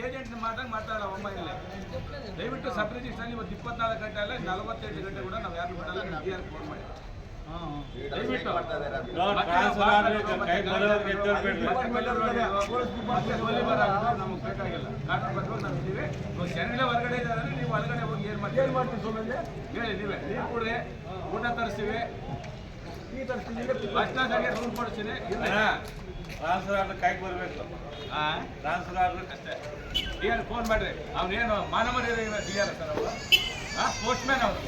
Agent ಮಾಡ್ದಂಗೆ ದಯವಿಟ್ಟು ಸಬ್ ರಿಜಿಸ್ಟ್ರಲ್ಲಿ ಇವತ್ತು ಇಪ್ಪತ್ನಾಲ್ಕು ಗಂಟೆ ಅಲ್ಲ ನಲವತ್ತೆಂಟು ಗಂಟೆ ಕೂಡ ನಾವು ಯಾರು ಬಿಡಲ್ಲ ನೀವು ಡಿ ಆರ್ ಫೋನ್ ಮಾಡಿ. ದಯವಿಟ್ಟು. ನಮಗೆ ಬೇಕಾಗಿಲ್ಲ ನಾವು ಇದ್ದೀವಿ ಹೊರಗಡೆ ಇದ್ದಾರೆ ನೀವು ಒಳಗಡೆ ಹೋಗಿ ಏನು ಮಾಡ್ತೀವಿ ಏನು ಮಾಡ್ತೀವಿ ಸುಮ್ಮನೆ ಹೇಳಿ ನೀವೇ ನೀರು ಕೊಡ್ರಿ ಊಟ ತರಿಸ್ತೀವಿ ಭಕ್ಷಣ ರೂಲ್ ಕೊಡ್ತೀನಿ ಇಲ್ಲ ಟ್ರಾನ್ಸ್ಫರ್ ಆದ್ರೆ ಕೈಗೆ ಬರಬೇಕು. ಹಾಂ ಟ್ರಾನ್ಸ್ಫರ್ ಆದ್ರೆ ಅಷ್ಟೇ. ಡಿ ಫೋನ್ ಮಾಡ್ರಿ? ಅವನೇನು ಮಾನವರಿ ಡಿ ಆರ್ ಸರ್ ಅವರು? ಹಾಂ ಪೋಸ್ಟ್ ಮ್ಯಾನ್ ಅವರು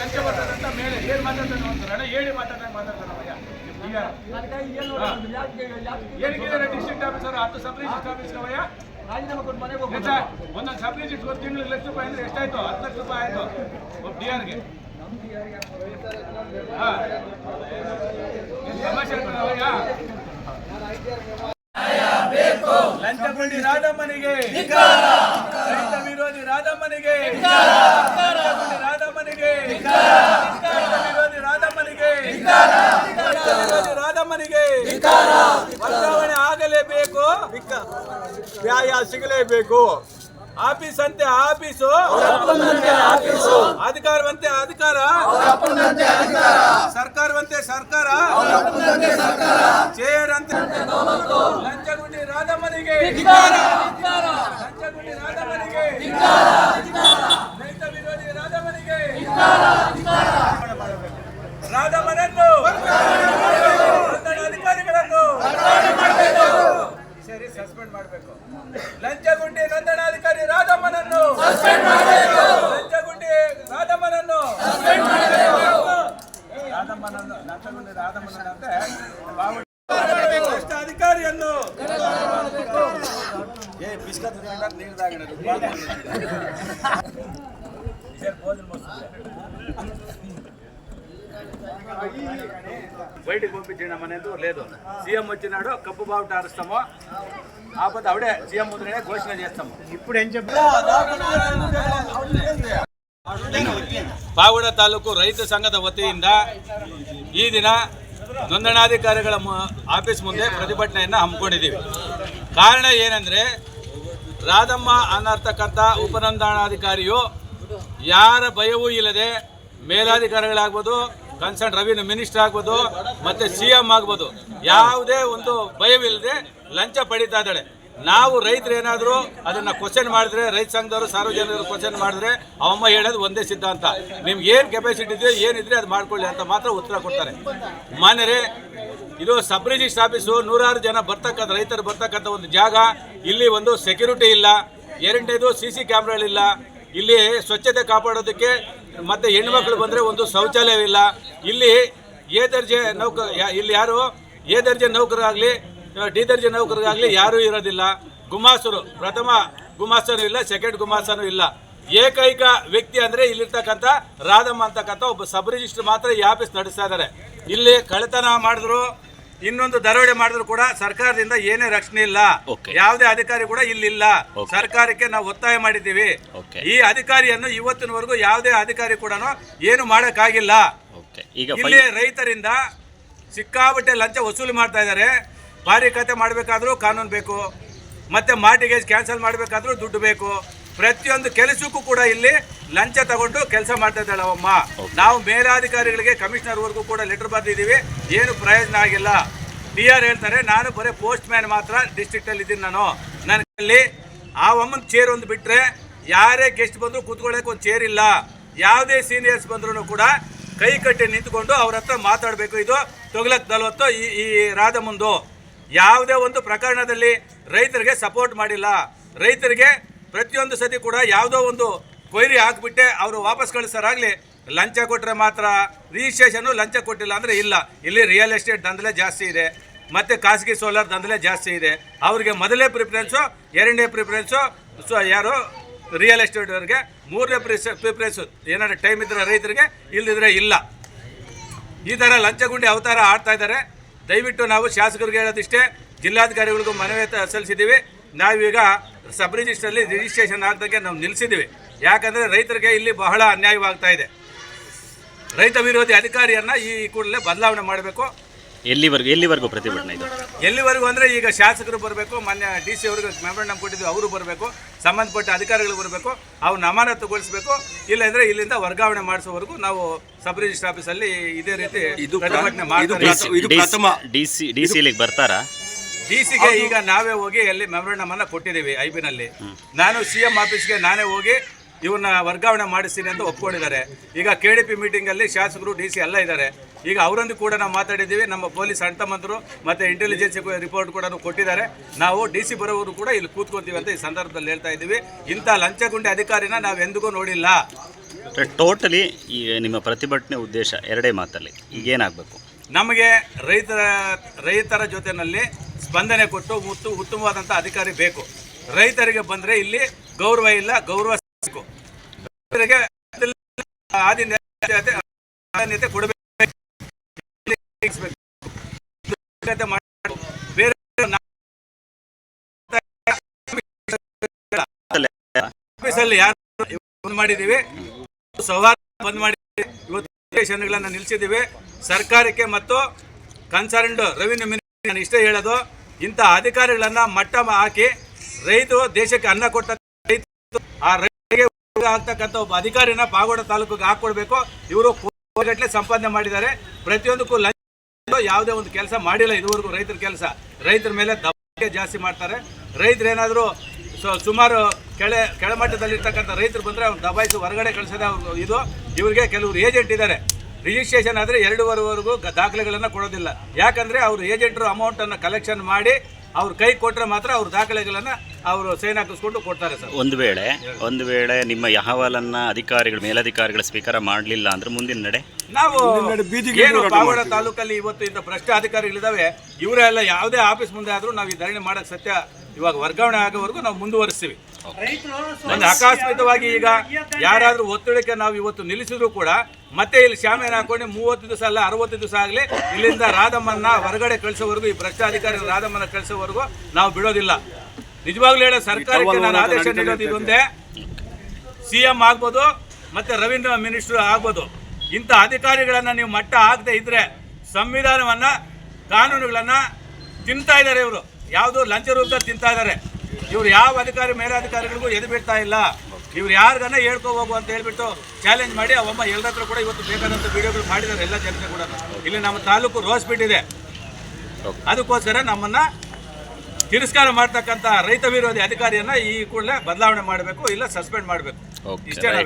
ಲಂಚ ಬರ್ತದಂತ ಮೇಲೆ ಏನು ಮಾತಾಡ್ತಾನೆ ಅಂತಾರೆ ಅಣ್ಣ ಹೇಳಿ ಮಾತಾಡ್ದಂಗೆ ಮಾತಾಡ್ತಾನವಯ್ಯ ಡಿ ಆರ್ ಏನಕ್ಕಿದ್ದಾರೆ ಡಿಸ್ಟ್ರಿಕ್ಟ್ ಆಫೀಸರ್ ಹತ್ತು ಸಬ್ ರಿಜಿಸ್ಟರ್ ಆಫೀಸ್ ಅವಯ್ಯ ರಾಜೀನಾಮೆ ಕೊಟ್ಟು ಮನೆಗೆ ಹೋಗ್ಬೋದು ಹೆಚ್ಚ ಒಂದೊಂದು ಸಬ್ ರಿಜಿಸ್ಟರ್ ಒಂದು ತಿಂಗಳು ಲಕ್ಷ ರೂಪಾಯಿ ಅಂದ್ರೆ ಎಷ್ಟಾಯ್ತು? ಹತ್ತು ಲಕ್ಷ ರೂಪಾಯಿ ಆಯ್ತು. ಒಬ್ಬ ಡಿ ಆರ್ಗೆ ಹಾಂ. ಸಮಸ್ಯೆ ಅವಯ್ಯ ಲಂಚ ಕೊಡಿ ರಾಧಮ್ಮನಿಗೆ. ರೈತ ವಿರೋಧಿ ರಾಧಮ್ಮನಿಗೆ. ಲಂಚ ಕೊಡಿ ರಾಧಮ್ಮನಿಗೆ. ವಿರೋಧಿ ರಾಧಮ್ಮನಿಗೆ. ವಿರೋಧಿ ರಾಧಮ್ಮನಿಗೆ. ವರ್ಗಾವಣೆ ಆಗಲೇಬೇಕು. ನ್ಯಾಯ ಸಿಗಲೇಬೇಕು. ಆಫೀಸ್ ಅಂತೆ ಆಫೀಸು ಅಧಿಕಾರವಂತೆ ಅಧಿಕಾರ ಸರ್ಕಾರವಂತೆ ಸರ್ಕಾರ ಚೇರ್ ಅಂತೆ ಲಂಚಗುಂಡಿ ರಾಧಮ್ಮನಿಗೆ ಲಂಚಗುಂಡಿ ರಾಧಮ್ಮನಿಗೆ ರೈತ ವಿರೋಧಿ ರಾಧಮ್ಮನಿಗೆ బయటికి పంపించడం అనేది లేదు సీఎం వచ్చినాడు కప్పు బావుట అరుస్తాము ఆపద ఆవిడే సీఎం ముందునే ఘోషణ చేస్తాము ఇప్పుడు ఏం చెప్పి ಪಾವಡ ತಾಲೂಕು ರೈತ ಸಂಘದ ವತಿಯಿಂದ ಈ ದಿನ ನೋಂದಣಾಧಿಕಾರಿಗಳ ಮು- ಆಫೀಸ್ ಮುಂದೆ ಪ್ರತಿಭಟನೆಯನ್ನು ಹಮ್ಮಿಕೊಂಡಿದ್ದೀವಿ ಕಾರಣ ಏನಂದರೆ ರಾಧಮ್ಮ ಅನ್ನರ್ತಕ್ಕಂಥ ಉಪನೋಂದಣಾಧಿಕಾರಿಯು ಯಾರ ಭಯವೂ ಇಲ್ಲದೆ ಮೇಲಾಧಿಕಾರಿಗಳಾಗ್ಬೋದು, ಕನ್ಸರ್ನ್ ರೆವಿನ್ಯೂ ಮಿನಿಸ್ಟರ್ ಆಗ್ಬೋದು, ಮತ್ತೆ ಸಿ ಎಂ ಆಗ್ಬೋದು, ಯಾವುದೇ ಒಂದು ಭಯವಿಲ್ಲದೆ ಲಂಚ ಪಡಿತಾ ಇದ್ದಾಳೆ. ನಾವು ರೈತರು ಏನಾದರೂ ಅದನ್ನ ಕ್ವಶನ್ ಮಾಡಿದ್ರೆ, ರೈತ ಸಂಘದವರು, ಸಾರ್ವಜನಿಕರು ಕ್ವಶನ್ ಮಾಡಿದ್ರೆ, ಅವಮ್ಮ ಹೇಳೋದು ಒಂದೇ ಸಿದ್ಧಾಂತ. ನಿಮ್ಗೆ ಏನು ಕೆಪಾಸಿಟಿ ಇದೆಯೋ, ಏನಿದ್ರೆ ಅದು ಮಾಡ್ಕೊಳ್ಳಿ ಅಂತ ಮಾತ್ರ ಉತ್ತರ ಕೊಡ್ತಾರೆ. ಮಾನ್ಯರೇ ಇದು ಸಬ್ ರಿಜಿಸ್ಟರ್ ಆಫೀಸು ನೂರಾರು ಜನ ಬರ್ತಕ್ಕಂಥ ರೈತರು ಬರ್ತಕ್ಕಂಥ ಒಂದು ಜಾಗ. ಇಲ್ಲಿ ಒಂದು ಸೆಕ್ಯೂರಿಟಿ ಇಲ್ಲ. ಎರಡನೇದು ಸಿ ಸಿ ಕ್ಯಾಮ್ರಾಗಳಿಲ್ಲ. ಇಲ್ಲಿ ಸ್ವಚ್ಛತೆ ಕಾಪಾಡೋದಕ್ಕೆ ಮತ್ತೆ ಹೆಣ್ಮಕ್ಳು ಬಂದರೆ ಒಂದು ಶೌಚಾಲಯವಿಲ್ಲ. ಇಲ್ಲಿ ಎ ದರ್ಜೆ ನೌಕ ಇಲ್ಲಿ ಯಾರು? ಎ ದರ್ಜೆ ನೌಕರಾಗಲಿ ಡಿ ದರ್ಜೆ ನೌಕರರಾಗಲಿ ಯಾರೂ ಇರೋದಿಲ್ಲ. ಗುಮಾಸರು ಪ್ರಥಮ ಗುಮಾಸ್ತನೂ ಇಲ್ಲ ಸೆಕೆಂಡ್ ಗುಮಾಸ್ತನೂ ಇಲ್ಲ. ಏಕೈಕ ವ್ಯಕ್ತಿ ಅಂದರೆ ಇಲ್ಲಿರ್ತಕ್ಕಂಥ ರಾಧಮ್ಮ ಅಂತಕ್ಕಂಥ ಒಬ್ಬ ಸಬ್ ರಿಜಿಸ್ಟರ್ ಮಾತ್ರ ಈ ಆಫೀಸ್ ನಡೆಸ್ತಾ ಇದ್ದಾರೆ ಇಲ್ಲಿ ಕಳ್ಳತನ ಮಾಡಿದ್ರು. ಇನ್ನೊಂದು ದರೋಡೆ ಮಾಡಿದ್ರು ಕೂಡ ಸರ್ಕಾರದಿಂದ ಏನೇ ರಕ್ಷಣೆ ಇಲ್ಲ. ಯಾವುದೇ ಅಧಿಕಾರಿ ಕೂಡ ಇಲ್ಲಿಲ್ಲ. ಸರ್ಕಾರಕ್ಕೆ ನಾವು ಒತ್ತಾಯ ಮಾಡಿದ್ದೀವಿ. ಈ ಅಧಿಕಾರಿಯನ್ನು ಇವತ್ತಿನವರೆಗೂ ಯಾವುದೇ ಅಧಿಕಾರಿ ಕೂಡ ಏನು ಮಾಡೋಕ್ಕಾಗಿಲ್ಲ. ಇಲ್ಲಿ ರೈತರಿಂದ ಸಿಕ್ಕಾಬಟ್ಟೆ ಲಂಚ ವಸೂಲಿ ಮಾಡ್ತಾ ಇದ್ದಾರೆ. ಭಾರಿ ಕತೆ ಮಾಡಬೇಕಾದ್ರೂ ಕಾನೂನು ಬೇಕು. ಮತ್ತೆ ಮಾರ್ಟಿಗೇಜ್ ಕ್ಯಾನ್ಸಲ್ ಮಾಡಬೇಕಾದ್ರೂ ದುಡ್ಡು ಬೇಕು. ಪ್ರತಿಯೊಂದು ಕೆಲಸಕ್ಕೂ ಕೂಡ ಇಲ್ಲಿ ಲಂಚ ತಗೊಂಡು ಕೆಲಸ ಮಾಡ್ತಾ ಇದ್ದಾಳೆ ಅವಮ್ಮ. ನಾವು ಮೇಲಾಧಿಕಾರಿಗಳಿಗೆ ಕಮಿಷನರ್ವರೆಗೂ ಕೂಡ ಲೆಟರ್ ಬರೆದಿದ್ದೀವಿ. ಏನು ಪ್ರಯೋಜನ ಆಗಿಲ್ಲ. ಡಿ ಆರ್ ಹೇಳ್ತಾರೆ ನಾನು ಬರೀ ಪೋಸ್ಟ್ ಮ್ಯಾನ್ ಮಾತ್ರ ಡಿಸ್ಟ್ರಿಕ್ಟಲ್ಲಿ ಇದ್ದೀನಿ ನಾನು. ನನಗಲ್ಲಿ ಆ ಅಮ್ಮನ ಚೇರ್ ಒಂದು ಬಿಟ್ಟರೆ ಯಾರೇ ಗೆಸ್ಟ್ ಬಂದರೂ ಕೂತ್ಕೊಳ್ಳೋಕೆ ಒಂದು ಚೇರ್ ಇಲ್ಲ. ಯಾವುದೇ ಸೀನಿಯರ್ಸ್ ಬಂದ್ರೂ ಕೂಡ ಕೈ ಕಟ್ಟಿ ನಿಂತ್ಕೊಂಡು ಅವ್ರ ಹತ್ರ ಮಾತಾಡಬೇಕು. ಇದು ತೊಗಲಕ್ ನಲ್ವತ್ತು ಈ ಈ ರಾಧ ಮುಂದು ಯಾವುದೇ ಒಂದು ಪ್ರಕರಣದಲ್ಲಿ ರೈತರಿಗೆ ಸಪೋರ್ಟ್ ಮಾಡಿಲ್ಲ. ರೈತರಿಗೆ ಪ್ರತಿಯೊಂದು ಸತಿ ಕೂಡ ಯಾವುದೋ ಒಂದು ಕೊಯ್ರಿ ಹಾಕಿಬಿಟ್ಟೆ, ಅವರು ವಾಪಸ್ ಕಳಿಸೋರಾಗಲಿ, ಲಂಚ ಕೊಟ್ಟರೆ ಮಾತ್ರ ರಿಜಿಸ್ಟ್ರೇಷನು ಲಂಚ ಕೊಟ್ಟಿಲ್ಲ ಅಂದರೆ ಇಲ್ಲ. ಇಲ್ಲಿ ರಿಯಲ್ ಎಸ್ಟೇಟ್ ದಂಧಲೆ ಜಾಸ್ತಿ ಇದೆ, ಮತ್ತು ಖಾಸಗಿ ಸೋಲಾರ್ ದಂಧಲೆ ಜಾಸ್ತಿ ಇದೆ. ಅವ್ರಿಗೆ ಮೊದಲೇ ಪ್ರಿಫರೆನ್ಸು ಎರಡನೇ ಪ್ರಿಫರೆನ್ಸು ಸೊ ಯಾರು ರಿಯಲ್ ಎಸ್ಟೇಟ್ ಅವ್ರಿಗೆ ಮೂರನೇ ಪ್ರಿಸ್ ಪ್ರಿಫರೆನ್ಸು ಏನಾದ್ರು ಟೈಮ್ ಇದ್ದರೆ ರೈತರಿಗೆ ಇಲ್ಲದಿದ್ರೆ ಇಲ್ಲ. ಈ ಥರ ಲಂಚಗುಂಡಿ ಅವತಾರ ಆಡ್ತಾ ಇದ್ದಾರೆ. ದಯವಿಟ್ಟು ನಾವು ಶಾಸಕರಿಗೆ ಹೇಳೋದಿಷ್ಟೇ, ಜಿಲ್ಲಾಧಿಕಾರಿಗಳಿಗೂ ಮನವಿ ಸಲ್ಲಿಸಿದ್ದೀವಿ. ನಾವೀಗ ಸಬ್ ರಿಜಿಸ್ಟ್ರಲ್ಲಿ ರಿಜಿಸ್ಟ್ರೇಷನ್ ಆಗ್ದಂಗೆ ನಾವು ನಿಲ್ಲಿಸಿದ್ದೀವಿ. ಯಾಕಂದರೆ ರೈತರಿಗೆ ಇಲ್ಲಿ ಬಹಳ ಅನ್ಯಾಯವಾಗ್ತಾ ಇದೆ. ರೈತ ವಿರೋಧಿ ಅಧಿಕಾರಿಯನ್ನು ಈ ಕೂಡಲೇ ಬದಲಾವಣೆ ಮಾಡಬೇಕು. ಎಲ್ಲಿವರೆಗೂ ಎಲ್ಲಿವರೆಗೂ ಪ್ರತಿಭಟನೆ ಇದು? ಎಲ್ಲಿವರೆಗೂ ಅಂದರೆ ಈಗ ಶಾಸಕರು ಬರಬೇಕು ಮೊನ್ನೆ ಡಿ ಸಿ ಅವ್ರಿಗೆ ಮೆಮೊರಂಡಮ್ ಕೊಟ್ಟಿದ್ವಿ ಅವರು ಬರಬೇಕು ಸಂಬಂಧಪಟ್ಟ ಅಧಿಕಾರಿಗಳು ಬರಬೇಕು ಅವ್ರನ್ನ ಅಮಾನತುಗೊಳಿಸಬೇಕು ಇಲ್ಲಾಂದ್ರೆ ಇಲ್ಲಿಂದ ವರ್ಗಾವಣೆ ಮಾಡಿಸೋವರೆಗೂ ನಾವು ಸಬ್ ರಿಜಿಸ್ಟ್ರ್ ಆಫೀಸಲ್ಲಿ ಇದೇ ರೀತಿ ಪ್ರತಿಭಟನೆ ಮಾಡ್ತಾರೆ ಡಿ ಸಿ ಡಿ ಸಿ ಇಲ್ಲಿಗೆ ಬರ್ತಾರಾ? ಡಿ ಸಿಗೆ ಈಗ ನಾವೇ ಹೋಗಿ ಅಲ್ಲಿ ಮೆಮೊರಂಡಮ್ ಅನ್ನ ಕೊಟ್ಟಿದ್ದೀವಿ ಐ ಬಿನಲ್ಲಿ ನಾನು ಸಿ ಎಂ ಆಫೀಸ್ಗೆ ನಾನೇ ಹೋಗಿ ಇವನ್ನ ವರ್ಗಾವಣೆ ಮಾಡಿಸ್ತೀನಿ ಅಂತ ಒಪ್ಕೊಂಡಿದ್ದಾರೆ. ಈಗ ಕೆ ಡಿ ಪಿ ಮೀಟಿಂಗಲ್ಲಿ ಶಾಸಕರು ಡಿ ಸಿ ಎಲ್ಲ ಇದ್ದಾರೆ. ಈಗ ಅವರೊಂದಿಗೆ ಕೂಡ ನಾವು ಮಾತಾಡಿದ್ದೀವಿ. ನಮ್ಮ ಪೊಲೀಸ್ ಅಣ್ತಮ್ಮಂತರು ಮತ್ತು ಇಂಟೆಲಿಜೆನ್ಸ್ ರಿಪೋರ್ಟ್ ಕೂಡ ಕೊಟ್ಟಿದ್ದಾರೆ. ನಾವು ಡಿ ಸಿ ಬರೋವರು ಕೂಡ ಇಲ್ಲಿ ಕೂತ್ಕೊತೀವಿ ಅಂತ ಈ ಸಂದರ್ಭದಲ್ಲಿ ಹೇಳ್ತಾ ಇದ್ದೀವಿ. ಇಂಥ ಲಂಚಗುಂಡಿ ಅಧಿಕಾರಿನ ನಾವು ಎಂದಿಗೂ ನೋಡಿಲ್ಲ. ಟೋಟಲಿ ಈ ನಿಮ್ಮ ಪ್ರತಿಭಟನೆ ಉದ್ದೇಶ ಎರಡೇ ಮಾತಲ್ಲಿ. ಈಗೇನಾಗಬೇಕು ನಮಗೆ ರೈತರ ರೈತರ ಜೊತೆನಲ್ಲಿ ಸ್ಪಂದನೆ ಕೊಟ್ಟು ಮುತ್ತು ಉತ್ತಮವಾದಂಥ ಅಧಿಕಾರಿ ಬೇಕು. ರೈತರಿಗೆ ಬಂದರೆ ಇಲ್ಲಿ ಗೌರವ ಇಲ್ಲ, ಗೌರವ ಬೇಕು. ರೈತರಿಗೆ ಆದ್ಯತೆ ಕೊಡಬೇಕು. ಬೇರೆ ಯಾರು ಮಾಡಿದ್ದೀವಿ. ಸೌಹಾರ್ದ ಬಂದ್ ಮಾಡಿ ಇವತ್ತು ನಿಲ್ಲಿಸಿದ್ದೀವಿ ಸರ್ಕಾರಕ್ಕೆ ಮತ್ತು ಕನ್ಸರ್ನ್ಡ್ ರೆವಿನ್ಯೂ ಮಿನಿಸ್ಟರ್ ಇಷ್ಟೇ ಹೇಳೋದು. ಇಂಥ ಅಧಿಕಾರಿಗಳನ್ನ ಮಟ್ಟ ಹಾಕಿ ರೈತರು ದೇಶಕ್ಕೆ ಅನ್ನ ಕೊಟ್ಟ ರೈತ ಆ ರೈತರಿಗೆ ಆಗ್ತಕ್ಕಂಥ ಒಬ್ಬ ಅಧಿಕಾರಿನ ಪಾಗೋಡ ತಾಲೂಕಿಗೆ ಹಾಕೊಡ್ಬೇಕು ಇವರು ಕೋಟಿಗಟ್ಟಲೆ ಸಂಪಾದನೆ ಮಾಡಿದ್ದಾರೆ. ಪ್ರತಿಯೊಂದಕ್ಕೂ ಲಂಚ ಯಾವುದೇ ಒಂದು ಕೆಲಸ ಮಾಡಿಲ್ಲ ಇದುವರೆಗೂ ರೈತರ ಕೆಲಸ. ರೈತರ ಮೇಲೆ ದಬ್ಬಾಳಿಕೆ ಜಾಸ್ತಿ ಮಾಡ್ತಾರೆ. ರೈತರು ಏನಾದರೂ ಸುಮಾರು ಕೆಳೆ ಕೆಳಮಟ್ಟದಲ್ಲಿರ್ತಕ್ಕಂಥ ರೈತರು ಬಂದರೆ ಅವ್ರು ದಬಾಯಿಸಿ ಹೊರಗಡೆ ಕಳಿಸೋದೇ ಇದು. ಇವರಿಗೆ ಕೆಲವರು ಏಜೆಂಟ್ ಇದ್ದಾರೆ. ರಿಜಿಸ್ಟ್ರೇಷನ್ ಆದರೆ ಎರಡುವರೆವರೆಗೂ ದಾಖಲೆಗಳನ್ನು ಕೊಡೋದಿಲ್ಲ. ಯಾಕಂದರೆ ಅವರು ಏಜೆಂಟರು ಅಮೌಂಟನ್ನು ಕಲೆಕ್ಷನ್ ಮಾಡಿ ಅವ್ರ ಕೈ ಕೊಟ್ಟರೆ ಮಾತ್ರ ಅವ್ರ ದಾಖಲೆಗಳನ್ನು ಅವರು ಸೈನ್ ಹಾಕಿಸ್ಕೊಂಡು ಕೊಡ್ತಾರೆ ಸರ್. ಒಂದು ವೇಳೆ ಒಂದು ವೇಳೆ ನಿಮ್ಮ ಅಹವಾಲನ್ನ ಅಧಿಕಾರಿಗಳು ಮೇಲಧಿಕಾರಿಗಳು ಸ್ವೀಕಾರ ಮಾಡಲಿಲ್ಲ ಅಂದ್ರೆ ಮುಂದಿನ ನಡೆ? ನಾವು ಏನು ಪಾವಗಡ ತಾಲೂಕಲ್ಲಿ ಇವತ್ತು ಇಂಥ ಭ್ರಷ್ಟ ಅಧಿಕಾರಿಗಳಿದಾವೆ ಇವರೆಲ್ಲ ಯಾವುದೇ ಆಫೀಸ್ ಮುಂದೆ ಆದ್ರೂ ನಾವು ಈ ಧರಣಿ ಮಾಡಕ್ ಸತ್ಯ ಇವಾಗ ವರ್ಗಾವಣೆ ಆಗೋವರೆಗೂ ನಾವು ಮುಂದುವರಿಸ್ತೀವಿ. ಒಂದು ಅಕಸ್ಮಿತವಾಗಿ ಈಗ ಯಾರಾದರೂ ಒತ್ತಡಕ್ಕೆ ನಾವು ಇವತ್ತು ನಿಲ್ಲಿಸಿದ್ರು ಕೂಡ ಮತ್ತೆ ಇಲ್ಲಿ ಶಾಮಿಯಾನ ಹಾಕೊಂಡು ಮೂವತ್ತು ದಿವಸ ಅಲ್ಲ ಅರವತ್ತು ದಿವಸ ಆಗಲಿ ಇಲ್ಲಿಂದ ರಾಧಮ್ಮನ್ನ ಹೊರಗಡೆ ಕಳಿಸೋವರೆಗೂ ಈ ಭ್ರಷ್ಟಾಧಿಕಾರಿ ರಾಧಮ್ಮನ್ನ ರಾಧಮ್ಮನ ಕಳಿಸೋವರೆಗೂ ನಾವು ಬಿಡೋದಿಲ್ಲ. ನಿಜವಾಗ್ಲೂ ಹೇಳೋ ಸರ್ಕಾರಕ್ಕೆ ನಾನು ಆದೇಶ ನೀಡೋದು ಇದೊಂದೇ ಸಿ ಎಂ ಆಗ್ಬೋದು ಮತ್ತೆ ರವೀಂದ್ರ ಮಿನಿಸ್ಟರ್ ಆಗ್ಬೋದು. ಇಂಥ ಅಧಿಕಾರಿಗಳನ್ನ ನೀವು ಮಟ್ಟ ಆಗದೆ ಇದ್ರೆ ಸಂವಿಧಾನವನ್ನ ಕಾನೂನುಗಳನ್ನ ತಿಂತಾ ಇದ್ದಾರೆ ಇವರು. ಯಾವುದು ಲಂಚ ರೂಪದಲ್ಲಿ ತಿಂತಾ ಇದ್ದಾರೆ. ಇವ್ರು ಯಾವ ಅಧಿಕಾರಿ ಮೇಲಾಧಿಕಾರಿಗಳಿಗೂ ಎದು ಬಿಡ್ತಾ ಇಲ್ಲ. ಇವ್ರು ಯಾರಿಗನ್ನ ಹೇಳ್ಕೊ ಹೋಗು ಅಂತ ಹೇಳ್ಬಿಟ್ಟು ಚಾಲೆಂಜ್ ಮಾಡಿ ಅವಮ್ಮ ಎಲ್ಲರ ಹತ್ರ ಕೂಡ ಇವತ್ತು ಬೇಕಾದಂಥ ವಿಡಿಯೋಗಳು ಮಾಡಿದ್ದಾರೆ ಎಲ್ಲ ಜನತೆ ಕೂಡ ಇಲ್ಲಿ ನಮ್ಮ ತಾಲೂಕು ರೋಸ್ ಬಿಟ್ಟಿದೆ ಅದಕ್ಕೋಸ್ಕರ ನಮ್ಮನ್ನ ತಿರಸ್ಕಾರ ಮಾಡ್ತಕ್ಕಂತ ರೈತ ವಿರೋಧಿ ಅಧಿಕಾರಿಯನ್ನ ಈ ಕೂಡಲೇ ಬದಲಾವಣೆ ಮಾಡಬೇಕು ಇಲ್ಲ ಸಸ್ಪೆಂಡ್ ಮಾಡಬೇಕು ಇಷ್ಟೇ ನಾವು.